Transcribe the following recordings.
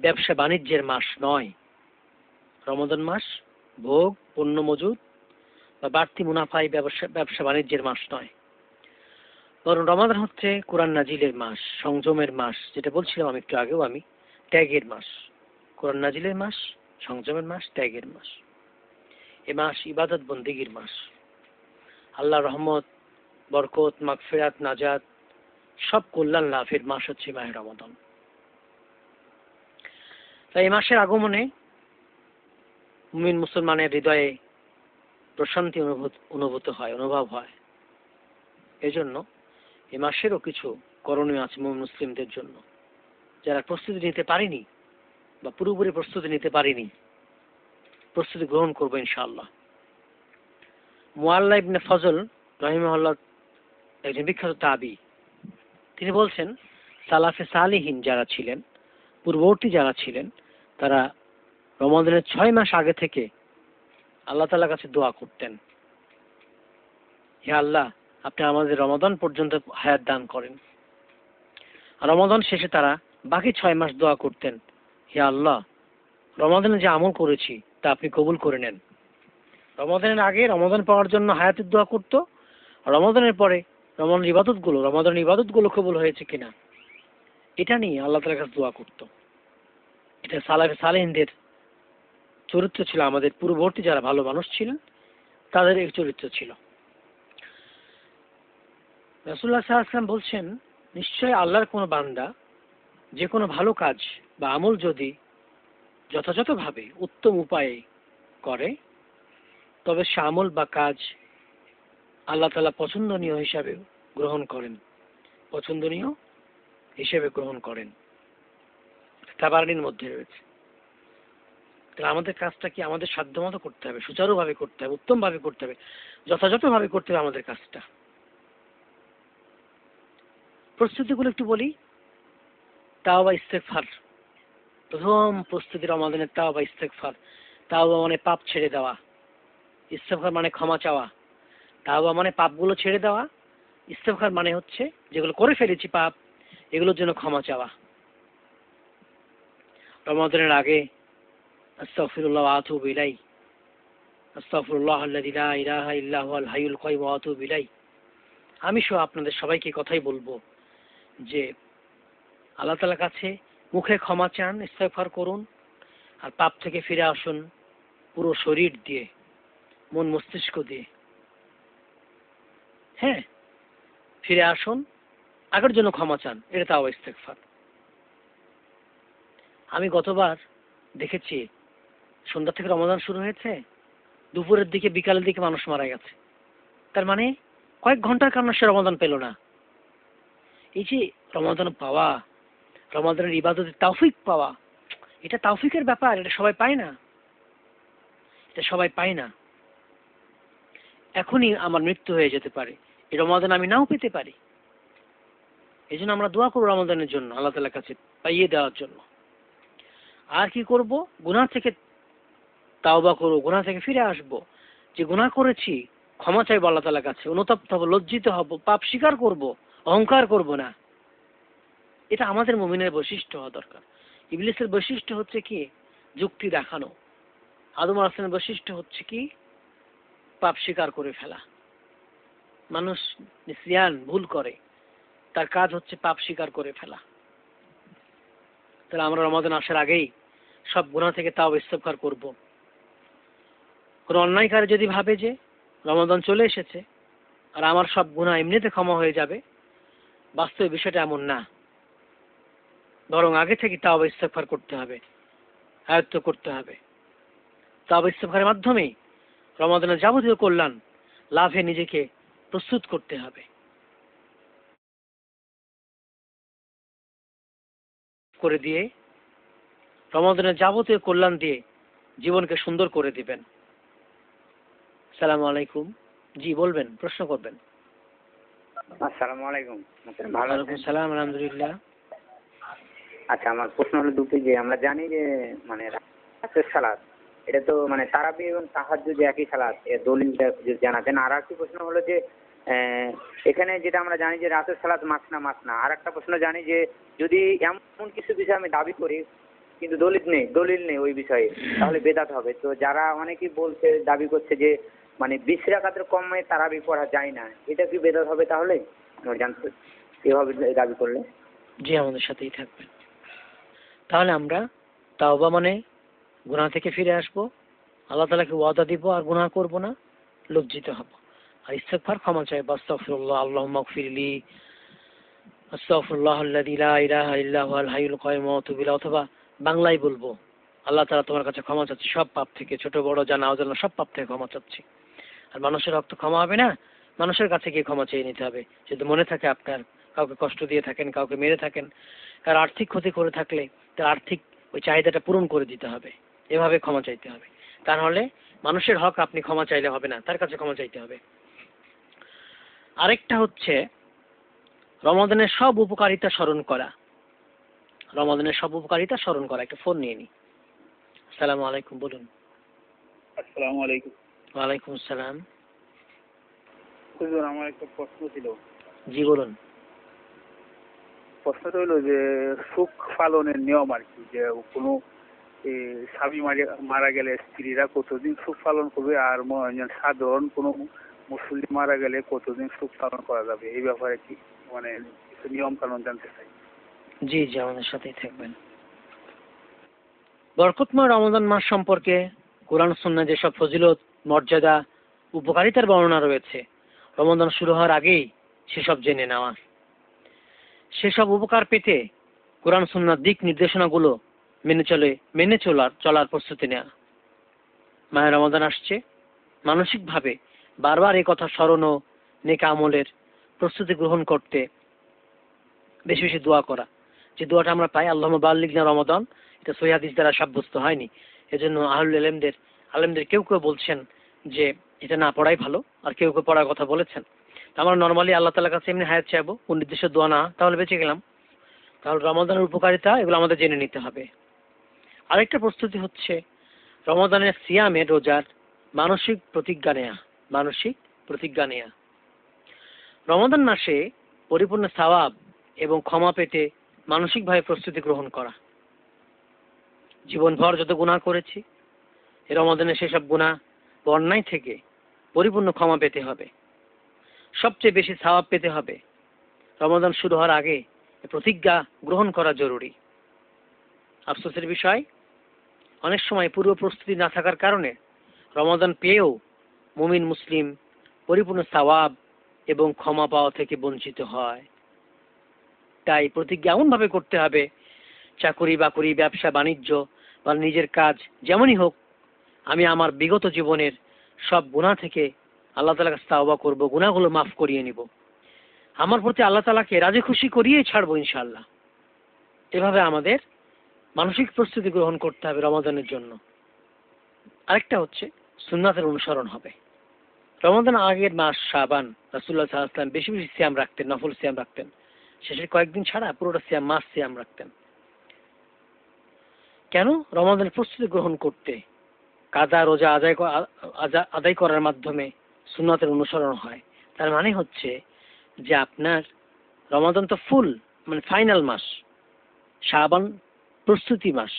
ব্যবসা বাণিজ্যের মাস নয়। রমজান মাস ভোগ, পণ্য মজুদ বা বাড়তি মুনাফায় ব্যবসা ব্যবসা বাণিজ্যের মাস নয়। বরং রমাদান হচ্ছে কোরআন নাজিলের মাস, সংযমের মাস, যেটা বলছিলাম আমি একটু আগেও আমি, ত্যাগের মাস। কোরআন নাজিলের মাস, সংযমের মাস, ত্যাগের মাস। এ মাস ইবাদত বন্দিগির মাস। আল্লাহ রহমত, বরকত, মাগফিরাত, নাজাত, সব কল্যাণ লাভের মাস হচ্ছে মাহে রমাদান। তাই এই মাসের আগমনে মুমিন মুসলমানের হৃদয়ে প্রশান্তি অনুভূত অনুভূত হয়, অনুভব হয়। এজন্য এ মাসেরও কিছু করণীয় আছে মুমিন মুসলিমদের জন্য। যারা প্রস্তুতি নিতে পারেনি বা পুরোপুরি প্রস্তুতি নিতে পারেনি, প্রস্তুতি গ্রহণ করব ইনশাআল্লাহ। মুআল্লা ইবনে ফজল রহিমহল্লা একজন বিখ্যাত তাবি। তিনি বলছেন, সালাফে সালিহীন যারা ছিলেন, পূর্ববর্তী যারা ছিলেন তারা রমাদানের ছয় মাস আগে থেকে আল্লাহ তালার কাছে দোয়া করতেন। হে আল্লাহ, আপনি আমাদের রমাদান পর্যন্ত হায়াত দান করেন। রমাদান শেষে তারা বাকি ছয় মাস দোয়া করতেন, হে আল্লাহ, রমাদানে যে আমল করেছি, তা আপনি কবুল করে নেন। রমাদানের আগে রমাদান পাওয়ার জন্য হায়াতের দোয়া করত, রমাদানের পরে রমাদান ইবাদতগুলো, রমাদানের ইবাদতগুলো কবুল হয়েছে কিনা, এটা নিয়ে আল্লাহ তালার কাছে দোয়া করত। এটা সালাফে সালেহিনদের চরিত্র ছিল আমাদের পূর্ববর্তী যারা ভালো মানুষ ছিলেন তাদের এই চরিত্র ছিল। রাসুল্লাহ সাল্লাম বলছেন নিশ্চয় আল্লাহর কোনো বান্দা যে কোনো ভালো কাজ বা আমল যদি যথাযথভাবে উত্তম উপায়ে করে, তবে সে আমল বা কাজ আল্লাহ তালা পছন্দনীয় হিসাবে গ্রহণ করেন, পছন্দনীয় হিসেবে গ্রহণ করেন। তাবারানির মধ্যে রয়েছে। তাহলে আমাদের কাজটা কি আমাদের সাধ্যমতো করতে হবে, সুচারুভাবে করতে হবে, উত্তমভাবে করতে হবে, যথাযথভাবে করতে হবে আমাদের কাজটা? প্রস্তুতিগুলো একটু বলি। তাও বা ইস্তেকফার প্রথম প্রস্তুতি রমাদানের তাও বা ইস্তেকফার তাও বা মানে পাপ ছেড়ে দেওয়া। ইস্তেফার মানে ক্ষমা চাওয়া। তাও বা মানে পাপগুলো ছেড়ে দেওয়া। ইস্তেফার মানে হচ্ছে যেগুলো করে ফেলেছি পাপ, এগুলোর জন্য ক্ষমা চাওয়া। রমাদানের আগে আস্তাগফিরুল্লাহ ওয়া আতুবু ইলাই আস্তাগফিরুল্লাহ আল্লাযী লা ইলাহা ইল্লা হুয়াল হাইয়ুল কাইয়্যুম ওয়া ইলাই আমি সহ আপনাদের সবাইকে কথাই বলব যে আল্লাহ তাআলার কাছে মুখে ক্ষমা চান, ইস্তেগফার করুন আর পাপ থেকে ফিরে আসুন পুরো শরীর দিয়ে, মন মস্তিষ্ক দিয়ে। হ্যাঁ ফিরে আসুন, আগের জন্য ক্ষমা চান, এটা তাও ইস্তেগফার। আমি গতবার দেখেছি, সন্ধ্যা থেকে রমাদান শুরু হয়েছে, দুপুরের দিকে, বিকালের দিকে মানুষ মারা গেছে। তার মানে কয়েক ঘণ্টার কারণে সে রমাদান পেল না। এই যে রমাদান পাওয়া রমাদানের ইবাদতের তাওফিক পাওয়া, এটা তাওফিকের ব্যাপার, এটা সবাই পায় না। এটা সবাই পায় না। এখনই আমার মৃত্যু হয়ে যেতে পারে। এই রমাদান আমি নাও পেতে পারি। এই জন্য আমরা দোয়া করব রমাদানের জন্য, আল্লাহ তালার কাছে পাইয়ে দেওয়ার জন্য। আর কি করব? গুনাহ থেকে তাওবা করব, গুনাহ থেকে ফিরে আসব। যে গুনাহ করেছি, ক্ষমা চাইব আল্লাহ তালার কাছে। অনুতপ্ত হব, লজ্জিত হব, পাপ স্বীকার করব, অহংকার করব না। এটা আমাদের মুমিনের বৈশিষ্ট্য হওয়া দরকার। ইবলিসের বৈশিষ্ট্য হচ্ছে কি? যুক্তি দেখানো। আদম আলাসনের বৈশিষ্ট্য হচ্ছে কি? পাপ স্বীকার করে ফেলা। মানুষ নিসিয়ান, ভুল করে। তার কাজ হচ্ছে পাপ স্বীকার করে ফেলা। তাহলে আমরা রমাদান আসার আগেই সব গুণা থেকে তাও ইস্তফার করব। কোনো অন্যায়কারী যদি ভাবে যে রমাদান চলে এসেছে আর আমার সব গুণা এমনিতে ক্ষমা হয়ে যাবে, বাস্তবে বিষয়টা এমন না। বরং আগে থেকে তাও ইস্তফার করতে হবে, আয়ত্ত করতে হবে। তাও ইস্তফারের মাধ্যমেই রমাদানের যাবতীয় কল্যাণ লাভে নিজেকে প্রস্তুত করতে হবে। করে দিয়ে রমাদানের যাবতীয় কল্যাণ দিয়ে জীবনকে সুন্দর করে দিবেন। সালাম আলাইকুম। জি বলবেন প্রশ্ন করবেন। আসসালামু আলাইকুম। ভালো সালাম আলহামদুলিল্লাহ। আচ্ছা আমার প্রশ্ন হলো দুটি যে আমরা জানি যে মানে রাতের সালাদ এটা তো মানে তারাবি এবং তাহাজ যে একই সালাদ এর দলিলটা যদি জানাতেন। আর একটি প্রশ্ন হলো যে এখানে যেটা আমরা জানি যে রাতের সালাদ মাস না মাস না আর একটা প্রশ্ন জানি যে যদি এমন কিছু বিষয় আমি দাবি করি কিন্তু দলিল নেই দলিল নেই ওই বিষয়ে। তাহলে বেদাত হবে। তো যারা অনেকেই বলছে, দাবি করছে যে মানে বিশ রাকাতের কমে তারাবি পড়া যায় না। এটা কি বেদাত হবে তাহলে? জানতে এভাবে দাবি করলে। জি, আমাদের সাথেই থাকবেন তাহলে আমরা তাওবা মানে গুনাহ থেকে ফিরে আসব। আল্লাহ তালাকে ওয়াদা দিব, আর গুনাহ করব না, লজ্জিত হব। আর ইস্তেগফার ক্ষমা চাই আস্তাগফিরুল্লাহ, আল্লাহুম্মা গফিরলি আস্তাগফিরুল্লাহ আল্লাযী লা ইলাহা ইল্লা হুয়াল হাইয়ুল কাইয়ুম ওয়া আতুবু ইলাইহি। অথবা বাংলায় বলব, আল্লাহ তাআলা তোমার কাছে ক্ষমা চাচ্ছি, সব পাপ থেকে, ছোট, বড় জানা, সব পাপ থেকে ক্ষমা চাচ্ছি। আর মানুষের রক্ত ক্ষমা হবে না? মানুষের কাছে গিয়ে ক্ষমা চেয়ে নিতে হবে। যদি মনে থাকে আপনার, কাউকে কষ্ট দিয়ে থাকেন, কাউকে মেরে থাকেন, কার আর্থিক ক্ষতি করে থাকলে তার আর্থিক ওই চাহিদাটা পূরণ করে দিতে হবে। এভাবে ক্ষমা চাইতে হবে। তা নাহলে মানুষের হক আপনি ক্ষমা চাইলে হবে না, তার কাছে ক্ষমা চাইতে হবে। আরেকটা হচ্ছে রমাদানের সব উপকারিতা স্মরণ করা। রমাদানের সব উপকারিতা স্মরণ করা একটা ফোন নিয়ে নি। আসসালামু আলাইকুম বলুন। আসসালামু আলাইকুম। ওয়ালাইকুম আসসালাম। হুজুর আমার একটা প্রশ্ন ছিল। জি বলুন। প্রশ্নটা হলো যে সুখ পালনের নিয়ম আর কি যে কোনো স্বামী মারা গেলে স্ত্রীরা কতদিন সুখ পালন করবে আর সাধারণ কোনো মুসলিম মারা গেলে কতদিন সুখ পালন করা যাবে? এই ব্যাপারে কি মানে কিছু নিয়ম কানুন জানতে চাই। জি জি, আমাদের সাথেই থাকবেন। বরকতময় রমজান মাস সম্পর্কে কোরআন সুন্না যেসব ফজিলত, মর্যাদা, উপকারিতার বর্ণনা রয়েছে, রমজান শুরু হওয়ার আগেই সেসব জেনে নেওয়া। সেসব উপকার পেতে কোরআন সুন্নার দিক নির্দেশনাগুলো মেনে চলে, মেনে চলার চলার প্রস্তুতি নেওয়া মায়ের রমজান আসছে। মানসিকভাবে বারবার এই কথা স্মরণ ও নেক আমলের প্রস্তুতি গ্রহণ করতে বেশি বেশি দোয়া করা। যে দোয়াটা আমরা পাই আল্লাহ বাল্লিগনা রমাদান, এটা সহিহাদিস দ্বারা সাব্যস্ত হয়নি। এজন্য আহুল আলেমদের আলেমদের কেউ কেউ বলছেন যে এটা না পড়াই ভালো, আর কেউ কেউ পড়ার কথা বলেছেন। আমরা নর্মালি আল্লাহ তালার কাছে এমনি হায়াত চাইব, কোন নির্দিষ্ট দোয়া না, তাহলে বেঁচে গেলাম। তাহলে রমাদানের উপকারিতা এগুলো আমাদের জেনে নিতে হবে। আরেকটা প্রস্তুতি হচ্ছে রমাদানের সিয়ামে রোজার মানসিক প্রতিজ্ঞা নেয়া, মানসিক প্রতিজ্ঞা নেয়া। রমাদান মাসে পরিপূর্ণ সওয়াব এবং ক্ষমা পেতে মানসিকভাবে প্রস্তুতি গ্রহণ করা। জীবনভর যত গুনাহ করেছি, এ রমাদানে সেসব গুনাহ বা অন্যায় থেকে পরিপূর্ণ ক্ষমা পেতে হবে। সবচেয়ে বেশি সওয়াব পেতে হবে। রমাদান শুরু হওয়ার আগে প্রতিজ্ঞা গ্রহণ করা জরুরি। আফসোসের বিষয়, অনেক সময় পূর্ব প্রস্তুতি না থাকার কারণে রমাদান পেয়েও মুমিন, মুসলিম পরিপূর্ণ সওয়াব এবং ক্ষমা পাওয়া থেকে বঞ্চিত হয়। তাই প্রতিজ্ঞা এমনভাবে করতে হবে, চাকুরি বাকুরি, ব্যবসা, বাণিজ্য বা নিজের কাজ যেমনই হোক, আমি আমার বিগত জীবনের সব গুণা থেকে আল্লাহ তালা কাছে তাওবা করব গুণাগুলো মাফ করিয়ে নিব। আমার প্রতি আল্লাহ তালাকে রাজি খুশি করিয়েই ছাড়বো ইনশাল্লাহ এভাবে আমাদের মানসিক প্রস্তুতি গ্রহণ করতে হবে রমাদানের জন্য। আরেকটা হচ্ছে সুন্নাতের অনুসরণ হবে। রমাদান আগের মাস শাবান রাসুল্লাহ সাল্লাম বেশি বেশি সিয়াম রাখতেন, নফল সিয়াম রাখতেন। শেষের কয়েকদিন ছাড়া পুরোটা সিয়াম, মাস সিয়াম রাখতেন। কেন? রমাদানের প্রস্তুতি গ্রহণ করতে। কাজা, রোজা আদায় আদায় করার মাধ্যমে সুন্নাতের অনুসরণ হয়। তার মানে হচ্ছে যে আপনার রমাদান তো ফুল মানে ফাইনাল মাস, শাবান প্রস্তুতি মাস।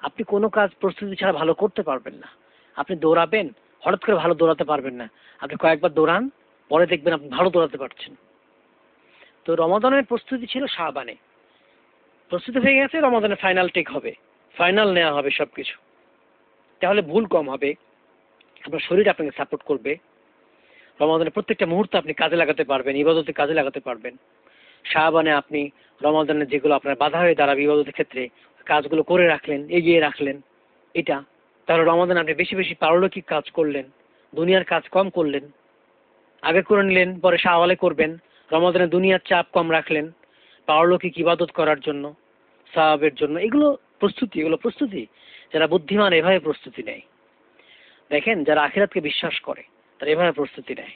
আপনি কোনো কাজ প্রস্তুতি ছাড়া ভালো করতে পারবেন না। আপনি দৌড়াবেন, হঠাৎ করে ভালো দৌড়াতে পারবেন না। আপনি কয়েকবার দৌড়ান, পরে দেখবেন আপনি ভালো দৌড়াতে পারছেন। তো রমাদানের প্রস্তুতি ছিল শাহবানে প্রস্তুতি হয়ে গেছে, রমাদানের ফাইনাল টেক হবে। ফাইনাল নেওয়া হবে সব কিছু তাহলে ভুল কম হবে। আপনার শরীর আপনাকে সাপোর্ট করবে। রমাদানের প্রত্যেকটা মুহূর্ত আপনি কাজে লাগাতে পারবেন, ইবাদতে কাজে লাগাতে পারবেন। শাহবানে আপনি রমাদানের যেগুলো আপনার বাধা হয়ে দাঁড়াবে ইবাদতের ক্ষেত্রে, কাজগুলো করে রাখলেন, এগিয়ে রাখলেন, এটা। তাহলে রমাদান আপনি বেশি বেশি পারলৌকিক কাজ করলেন, দুনিয়ার কাজ কম করলেন। আগে করে নিলেন, পরে শাহওয়ালে করবেন। রমাদানে দুনিয়ার চাপ কম রাখলেন পারলৌকিক ইবাদত করার জন্য, সাহাবের জন্য, এগুলো প্রস্তুতি এগুলো প্রস্তুতি। যারা বুদ্ধিমান এভাবে প্রস্তুতি নেয়। দেখেন, যারা আখিরাতকে বিশ্বাস করে, তারা এভাবে প্রস্তুতি নেয়।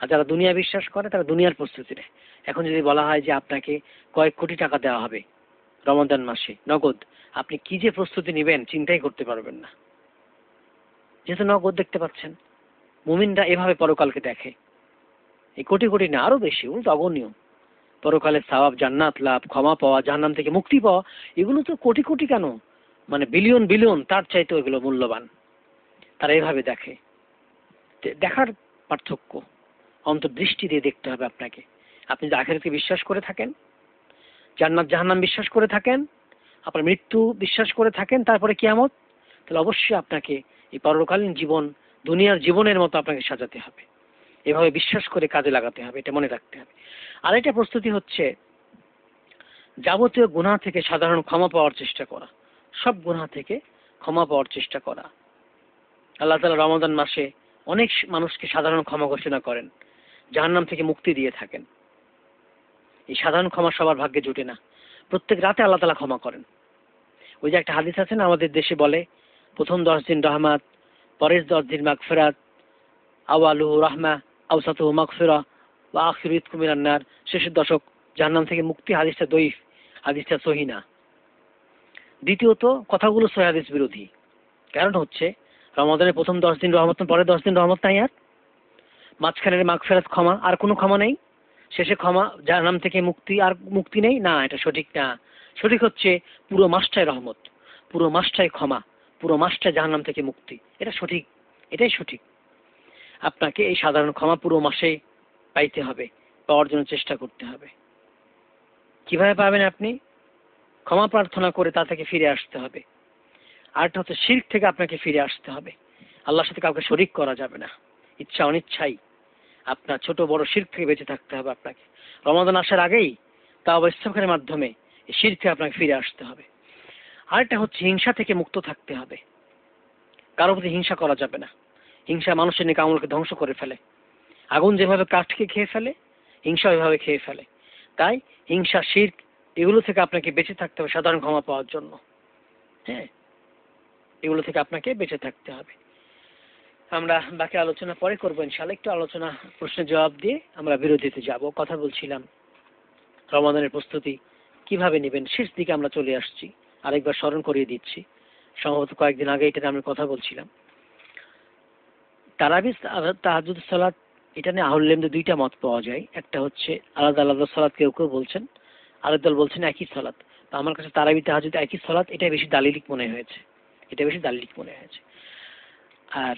আর যারা দুনিয়া বিশ্বাস করে, তারা দুনিয়ার প্রস্তুতি নেয়। এখন যদি বলা হয় যে আপনাকে কয়েক কোটি টাকা দেওয়া হবে রমাদান মাসে, নগদ, আপনি কি যে প্রস্তুতি নেবেন চিন্তাই করতে পারবেন না। যেহেতু নগদ দেখতে পাচ্ছেন, মুমিনরা এভাবে পরকালকে দেখে। এই কোটি কোটি না, আরও বেশি, উল্টো অগণীয়। পরকালে সওয়াব জান্নাত লাভ, ক্ষমা পাওয়া, জাহান্নাম থেকে মুক্তি পাওয়া, এগুলো তো কোটি কোটি কেন? মানে বিলিয়ন বিলিয়ন তার চাইতে এগুলো মূল্যবান। তারা এভাবে দেখে। দেখার পার্থক্য, অন্তর্দৃষ্টি দিয়ে দেখতে হবে আপনাকে। আপনি যদি আখেরাতকে বিশ্বাস করে থাকেন, জান্নাত, জাহান্নাম বিশ্বাস করে থাকেন, আপনার মৃত্যু বিশ্বাস করে থাকেন, তারপরে কিয়ামত, তাহলে অবশ্যই আপনাকে এই পরকালীন জীবন, দুনিয়ার জীবনের মতো আপনাকে সাজাতে হবে। এভাবে বিশ্বাস করে কাজে লাগাতে হবে, এটা মনে রাখতে হবে। আর একটা প্রস্তুতি হচ্ছে যাবতীয় গুনাহ থেকে সাধারণ ক্ষমা পাওয়ার চেষ্টা করা। সব গুনাহ থেকে ক্ষমা পাওয়ার চেষ্টা করা। আল্লাহ তালা রমাদান মাসে অনেক মানুষকে সাধারণ ক্ষমা ঘোষণা করেন, জাহান্নাম থেকে মুক্তি দিয়ে থাকেন। এই সাধারণ ক্ষমা সবার ভাগ্যে জুটে না। প্রত্যেক রাতে আল্লাহ তালা ক্ষমা করেন। ওই যে একটা হাদিস আছে না, আমাদের দেশে বলে, প্রথম দশ দিন রহমাত, পরের দশ দিন মাগফেরাত আওয়ালু রাহমা আউসাতু মাগফিরা বা আখির কুমিরান্নার শেষের দশক, জাহান্নাম থেকে মুক্তি, হাদিসটা দইফ হাদিসটা সহিনা দ্বিতীয়ত, কথাগুলো সহি হাদিস বিরোধী। কারণ হচ্ছে, রমাদানের প্রথম দশ দিন রহমত পরে দশ দিন রহমত নাই আর। মাঝখানের মাগফেরাত ক্ষমা, আর কোনো ক্ষমা নেই। শেষে ক্ষমা, জাহান্নাম থেকে মুক্তি, আর মুক্তি নেই? না, এটা সঠিক না। সঠিক হচ্ছে, পুরো মাসটাই রহমত, পুরো মাসটাই ক্ষমা, পুরো মাসটাই জাহান্নাম থেকে মুক্তি। এটা সঠিক, এটাই সঠিক। আপনাকে এই সাধারণ ক্ষমা পুরো মাসে পাইতে হবে পাওয়ার জন্য চেষ্টা করতে হবে। কীভাবে পাবেন আপনি? ক্ষমা প্রার্থনা করে তা থেকে ফিরে আসতে হবে। আরেকটা হচ্ছে শির্ক থেকে আপনাকে ফিরে আসতে হবে। আল্লাহর সাথে কাউকে শরিক করা যাবে না। ইচ্ছা অনিচ্ছাই আপনার ছোট বড় শির্ক থেকে বেঁচে থাকতে হবে আপনাকে। রমাদান আসার আগেই তা অবস্থানের মাধ্যমে শির থেকে আপনাকে ফিরে আসতে হবে। আরেকটা হচ্ছে হিংসা থেকে মুক্ত থাকতে হবে। কারও প্রতি হিংসা করা যাবে না। হিংসা মানুষের নিকে আমলকে ধ্বংস করে ফেলে। আগুন যেভাবে কাঠকে খেয়ে ফেলে, হিংসা ওইভাবে খেয়ে ফেলে। তাই হিংসা শির এগুলো থেকে আপনাকে বেঁচে থাকতে হবে সাধারণ ক্ষমা পাওয়ার জন্য। হ্যাঁ? এগুলো থেকে আপনাকে বেঁচে থাকতে হবে। আমরা বাকি আলোচনা পরে করব ইনশাল্লাহ একটু আলোচনা, প্রশ্নের জবাব দিয়ে আমরা বিরতিতে যাব। কথা বলছিলাম রমাদানের প্রস্তুতি কীভাবে নেবেন? শেষ দিকে আমরা চলে আসছি। আরেকবার স্মরণ করিয়ে দিচ্ছি। সম্ভবত কয়েকদিন আগে এটা আমি কথা বলছিলাম। তারাবিস তাহাজুদ সালাত, এটা নিয়ে আহুল্লেমদের দুইটা মত পাওয়া যায়। একটা হচ্ছে আলাদা আলাদা সালাত কেউ কেউ বলছেন, আরেক দল বলছেন একই সালাত। তো আমার কাছে তারাবি, তাহাজুদ একই সালাত, এটাই বেশি দালিলিক মনে হয়েছে। এটা বেশি দালিলিক মনে হয়েছে। আর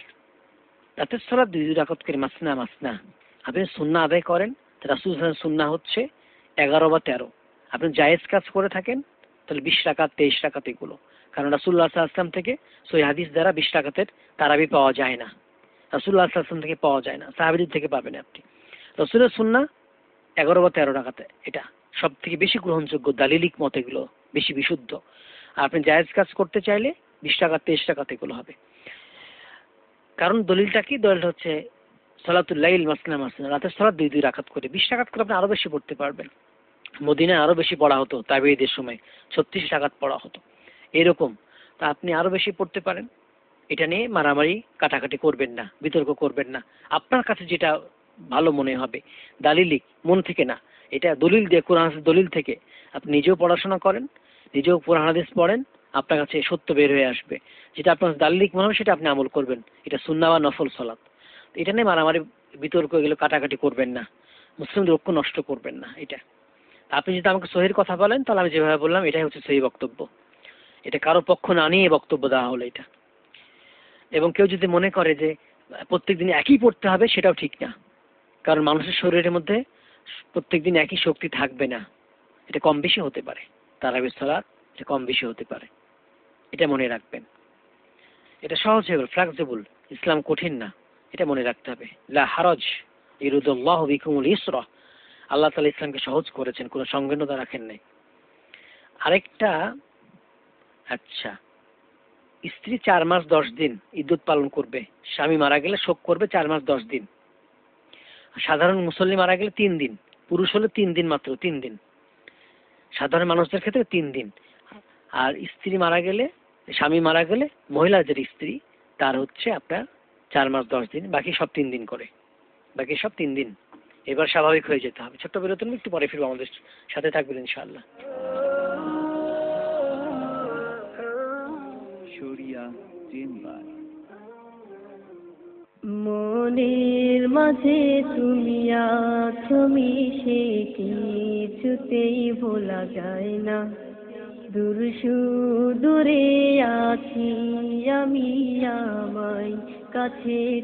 রাতের সালাত দুই দুই রাকত করে মাসনা মাসনা। আপনি সুন্না আদায় করেন রাসুল সুন্না হচ্ছে এগারো বা তেরো। আপনি জায়েজ কাজ করে থাকেন, তাহলে বিশ রাকাত, তেইশ রাকাত এগুলো। কারণ রাসুল্লাহ আসলাম থেকে সই হাদিস দ্বারা বিশ রাকাতের তারাবি পাওয়া যায় না। রাসুল্লাহ আসলাম থেকে পাওয়া যায় না। সাহাবিদের থেকে পাবেন আপনি। রসুলের সুন্না এগারো বা তেরো টাকাতে এটা সব থেকে বেশি গ্রহণযোগ্য দালিলিক মত এগুলো, বেশি বিশুদ্ধ। আপনি জায়েজ কাজ করতে চাইলে বিশ টাকা, তেইশ টাকাতে এগুলো হবে। কারণ দলিলটা কি? দলিলটা হচ্ছে সালাতুল্লাইল মাসনা মাসনা রাতের সালাত দুই দুই রাখাত করে। বিশ টাকাত করে আপনি আরও বেশি পড়তে পারবেন। মদিনায় আরও বেশি পড়া হতো তাবিদের সময় ছত্রিশ টাকাত পড়া হতো। এরকম। তা আপনি আরও বেশি পড়তে পারেন। এটা নিয়ে মারামারি কাটাকাটি করবেন না, বিতর্ক করবেন না। আপনার কাছে যেটা ভালো মনে হবে, দালিলিক, মন থেকে না। এটা দলিল দিয়ে, কোরআন দলিল থেকে। আপনি নিজেও পড়াশোনা করেন, নিজেও কোরআন হাদিস পড়েন, আপনার কাছে সত্য বের হয়ে আসবে। যেটা আপনার দালিলিক মনে হবে, সেটা আপনি আমল করবেন। এটা সুন্না বা নফল সলাৎ এটা নিয়ে মারামারি, বিতর্ক এগুলো কাটাকাটি করবেন না। মুসলিমদের ঐক্য নষ্ট করবেন না এটা। আপনি যদি আমাকে সহির কথা বলেন, তাহলে আমি যেভাবে বললাম, এটাই হচ্ছে সহি বক্তব্য। এটা কারও পক্ষ না নিয়ে বক্তব্য দেওয়া হলো এটা। এবং কেউ যদি মনে করে যে প্রত্যেক দিন একই পড়তে হবে, সেটাও ঠিক না। কারণ মানুষের শরীরের মধ্যে প্রত্যেক দিন একই শক্তি থাকবে না। এটা কম বেশি হতে পারে। তারাবির সালাত, এটা কম বেশি হতে পারে। এটা মনে রাখবেন। এটা সহজ হয়ে ফ্লেক্সিবল ইসলাম কঠিন না। এটা মনে রাখতে হবে। লা হারজ ইরুদুল্লাহ বিকুমুল ইসরা। আল্লাহ তালা ইসলামকে সহজ করেছেন, কোনো সংকীর্ণতা রাখেন নাই। আরেকটা আচ্ছা। স্ত্রী চার মাস দশ দিন ইদ্যুৎ পালন করবে। স্বামী মারা গেলে শোক করবে চার মাস দশ দিন। সাধারণ মুসল্লি মারা গেলে তিন দিন, পুরুষ হলে তিন দিন মাত্র, তিন দিন। সাধারণ মানুষদের ক্ষেত্রে তিন দিন। আর স্ত্রী মারা গেলে, স্বামী মারা গেলে মহিলাদের স্ত্রী, তার হচ্ছে আপনার চার মাস দশ দিন, বাকি সব তিন দিন করে। বাকি সব তিন দিন। এবার স্বাভাবিক হয়ে যেতে হবে। ছোট্ট বিরতি নিয়ে একটু পরে ফিরবো আমাদের সাথে থাকবেন ইনশাআল্লাহ। শরিয়া চেম্বার মনের মাঝে তুমি মিশে কিছুতেই ভোলা যায় না। দূর দূরে আছি আমি, আমায় কাছে